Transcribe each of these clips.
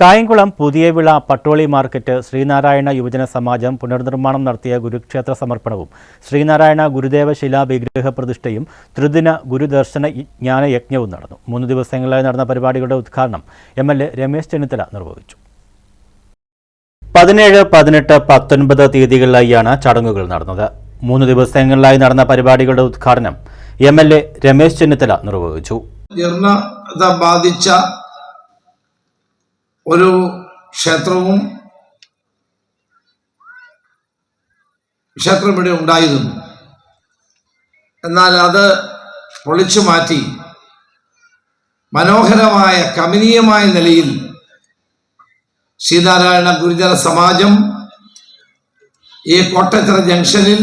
കായംകുളം പുതിയ വിള പട്ടോളി മാർക്കറ്റ് ശ്രീനാരായണ യുവജന സമാജം പുനർനിർമ്മാണം നടത്തിയ ഗുരുക്ഷേത്ര സമർപ്പണവും ശ്രീനാരായണ ഗുരുദേവ ശിലാ വിഗ്രഹ പ്രതിഷ്ഠയും ത്രിദിന ഗുരുദർശന ജ്ഞാന യജ്ഞവും നടന്നു. മൂന്ന് ദിവസങ്ങളിലായി നടന്ന പരിപാടികളുടെ ഉദ്ഘാടനം M L A Ramesh Chennithala നിർവഹിച്ചു. പതിനേഴ് പതിനെട്ട് പത്തൊൻപത് തീയതികളിലായാണ് ചടങ്ങുകൾ നടന്നത്. മൂന്ന് ദിവസങ്ങളിലായി നടന്ന പരിപാടികളുടെ ഉദ്ഘാടനം M L A Ramesh Chennithala നിർവഹിച്ചു. ബാധിച്ച ഒരു ക്ഷേത്രവും ക്ഷേത്രം ഇവിടെ ഉണ്ടായിരുന്നു. എന്നാൽ അത് പൊളിച്ചു മാറ്റി മനോഹരമായ കമനീയമായ നിലയിൽ ശ്രീനാരായണ ഗുരുജന സമാജം ഈ കോട്ടത്തറ ജംഗ്ഷനിൽ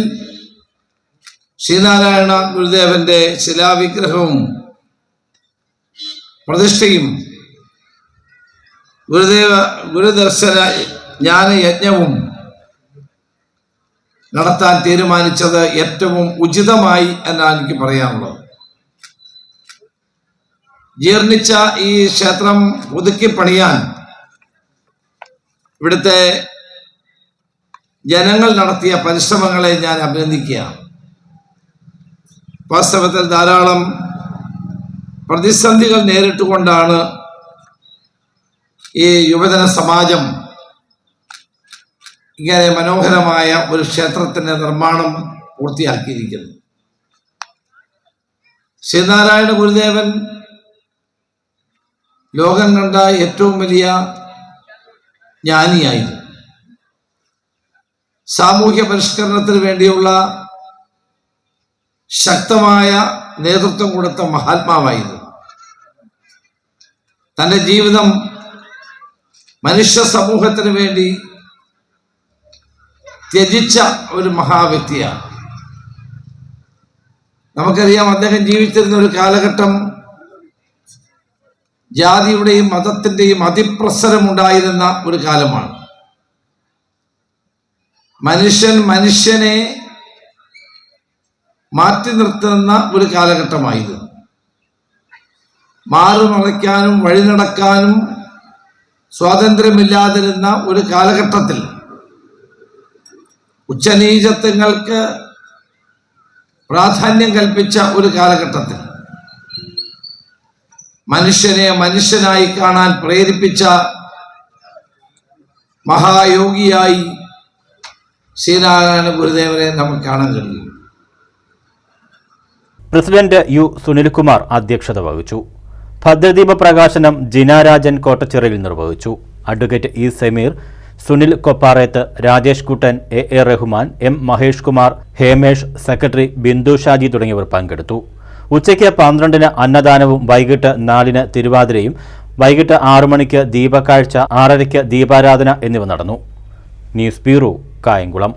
ശ്രീനാരായണ ഗുരുദേവന്റെ ശിലാവിഗ്രഹവും പ്രതിഷ്ഠയും ഗുരുദേവ ഗുരുദർശന ജ്ഞാനയജ്ഞവും നടത്താൻ തീരുമാനിച്ചത് ഏറ്റവും ഉചിതമായി എന്നാണ് എനിക്ക് പറയാനുള്ളത്. ജീർണിച്ച ഈ ക്ഷേത്രം പുതുക്കി പണിയാൻ ഇവിടുത്തെ ജനങ്ങൾ നടത്തിയ പരിശ്രമങ്ങളെ ഞാൻ അഭിനന്ദിക്കുകയാണ്. വാസ്തവത്തിൽ ധാരാളം പ്രതിസന്ധികൾ നേരിട്ടുകൊണ്ടാണ് ഈ യുവജന സമാജം ഇങ്ങനെ മനോഹരമായ ഒരു ക്ഷേത്രത്തിന്റെ നിർമ്മാണം പൂർത്തിയാക്കിയിരിക്കുന്നു. ശ്രീനാരായണ ഗുരുദേവൻ ലോകം കണ്ട ഏറ്റവും വലിയ ജ്ഞാനിയായിരുന്നു. സാമൂഹ്യ പരിഷ്കരണത്തിന് വേണ്ടിയുള്ള ശക്തമായ നേതൃത്വം കൊടുത്ത മഹാത്മാവായിരുന്നു. തന്റെ ജീവിതം മനുഷ്യ സമൂഹത്തിന് വേണ്ടി ത്യജിച്ച ഒരു മഹാവ്യക്തിയാണ്. നമുക്കറിയാം അദ്ദേഹം ജീവിച്ചിരുന്ന ഒരു കാലഘട്ടം ജാതിയുടെയും മതത്തിന്റെയും അതിപ്രസരം ഉണ്ടായിരുന്ന ഒരു കാലമാണ്. മനുഷ്യൻ മനുഷ്യനെ മാറ്റി നിർത്തുന്ന ഒരു കാലഘട്ടമായിരുന്നു. മാറുമറയ്ക്കാനും വഴി നടക്കാനും സ്വാതന്ത്ര്യമില്ലാതിരുന്ന ഒരു കാലഘട്ടത്തിൽ ഉച്ചനീചത്വങ്ങൾക്ക് പ്രാധാന്യം കൽപ്പിച്ച ഒരു കാലഘട്ടത്തിൽ മനുഷ്യനെ മനുഷ്യനായി കാണാൻ പ്രേരിപ്പിച്ച മഹായോഗിയായി ശ്രീനാരായണ ഗുരുദേവനെ നമുക്ക് കാണാൻ കഴിയും. പ്രസിഡന്റ് യു സുനിൽകുമാർ അധ്യക്ഷത വഹിച്ചു. ഭദ്രദീപ പ്രകാശനം ജിനാരാജൻ കോട്ടച്ചിറയിൽ നിർവഹിച്ചു. Advocate E Sameer Sunil Kopparethu Rajesh Kuttan A A Rahman M Mahesh Kumar Hemesh secretary Bindu Shaji തുടങ്ങിയവർ പങ്കെടുത്തു. ഉച്ചയ്ക്ക് പന്ത്രണ്ടിന് അന്നദാനവും വൈകിട്ട് നാലിന് തിരുവാതിരയും വൈകിട്ട് ആറു മണിക്ക് ദീപക്കാഴ്ച ആറരയ്ക്ക് ദീപാരാധന എന്നിവ നടന്നു. News bureau Kayamkulam.